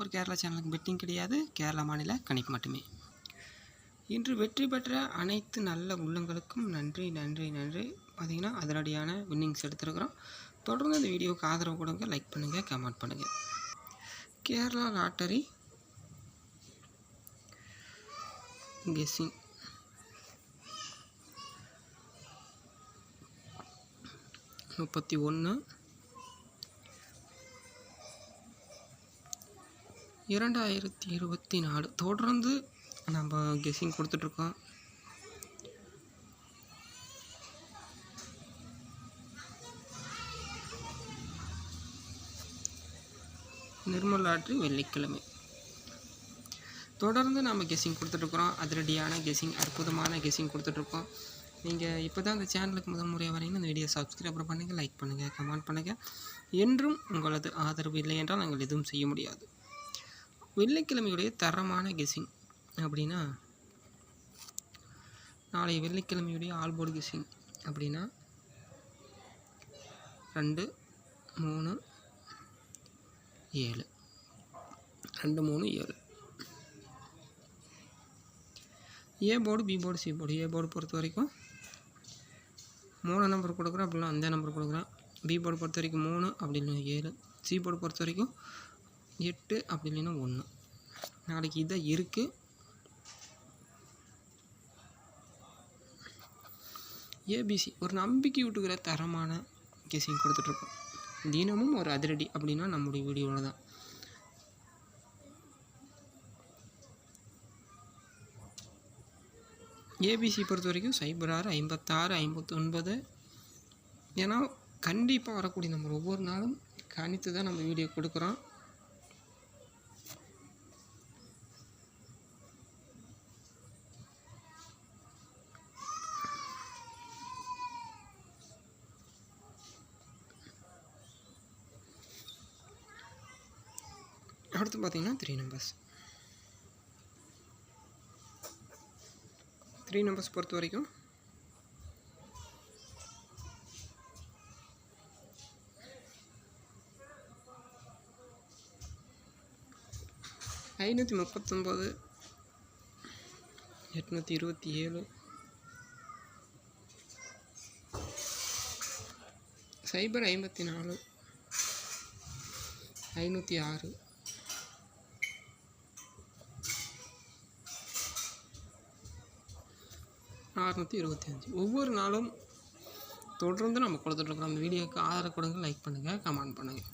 Super Kerala சேனலுக்கு bedding கிடையாது. கேரளா மாநில கணிப்பு மட்டுமே. இன்று வெற்றி பெற்ற அனைத்து நல்ல உள்ளங்களுக்கும் நன்றி நன்றி நன்றி. பார்த்தீங்கன்னா அதிரடியான வின்னிங்ஸ் எடுத்துருக்குறோம். தொடர்ந்து இந்த வீடியோவுக்கு ஆதரவு கொடுங்க லைக் பண்ணுங்கள் கமெண்ட் பண்ணுங்கள் கேரளா லாட்டரி. கெஸ்ஸிங் முப்பத்தி ஒன்று இரண்டாயிரத்தி இருபத்தி நாலு. தொடர்ந்து நம்ம கெஸ்ஸிங் கொடுத்துட்ருக்கோம். நிர்மல் ஆற்று வெள்ளிக்கிழமை. தொடர்ந்து நம்ம கெஸ்ஸிங் கொடுத்துட்ருக்குறோம் அதிரடியான கெஸ்ஸிங் அற்புதமான கெஸ்ஸிங் கொடுத்துட்ருக்கோம். நீங்கள் இப்போ தான் இந்த சேனலுக்கு முதல் முறையாக வரீங்கன்னா இந்த வீடியோ சப்ஸ்கிரைப் பண்ணுங்கள் லைக் பண்ணுங்கள் கமெண்ட் பண்ணுங்கள் என்றும் உங்களது ஆதரவு இல்லை என்றால் நாங்கள் எதுவும் செய்ய முடியாது. வெள்ளிக்கிழமையுடைய தரமான கெஸ்ஸிங் அப்படின்னா நாளை வெள்ளிக்கிழமையுடைய ஆல்போர்டு கெஸ்ஸிங் அப்படின்னா ரெண்டு மூணு ஏழு. ரெண்டு மூணு ஏழு. A board B board C board. A board பொறுத்த வரைக்கும் மூணு நம்பர் கொடுக்குறேன் அப்படின்னா அந்த நம்பர் கொடுக்குறேன். பி போர்டு பொறுத்த வரைக்கும் மூணு அப்படின்னு ஏழு. சி போர்டு பொறுத்த வரைக்கும் எட்டு அப்படி இல்லைன்னா ஒன்று நாளைக்கு இதான் இருக்குது ஏபிசி ஒரு நம்பிக்கை விட்டுக்கிற தரமான கெஸிங் கொடுத்துட்ருக்கோம். தினமும் ஒரு அதிரடி அப்படின்னா நம்முடைய வீடியோவில் தான் ஏபிசி பொறுத்த வரைக்கும் சைபர் ஆறு ஐம்பத்தாறு ஐம்பத்தொன்பது. ஏன்னா கண்டிப்பாக வரக்கூடிய நம்ம ஒவ்வொரு நாளும் கணித்து தான் நம்ம வீடியோ கொடுக்குறோம். அடுத்து பார்த்தீங்கன்னா த்ரீ நம்பர்ஸ் த்ரீ நம்பர்ஸ் பொறுத்த வரைக்கும். ஐநூற்றி முப்பத்தொம்போது எட்நூற்றி இருபத்தி ஏழு சைபர் ஐம்பத்தி நாலு ஐநூற்றி ஆறு. அறுநூற்றி இருபத்தி அஞ்சு. ஒவ்வொரு நாளும் தொடர்ந்து நம்ம கொடுத்துட்ருக்கோம் அந்த வீடியோவுக்கு ஆதரவு கொடுங்க லைக் பண்ணுங்கள் கமெண்ட் பண்ணுங்கள்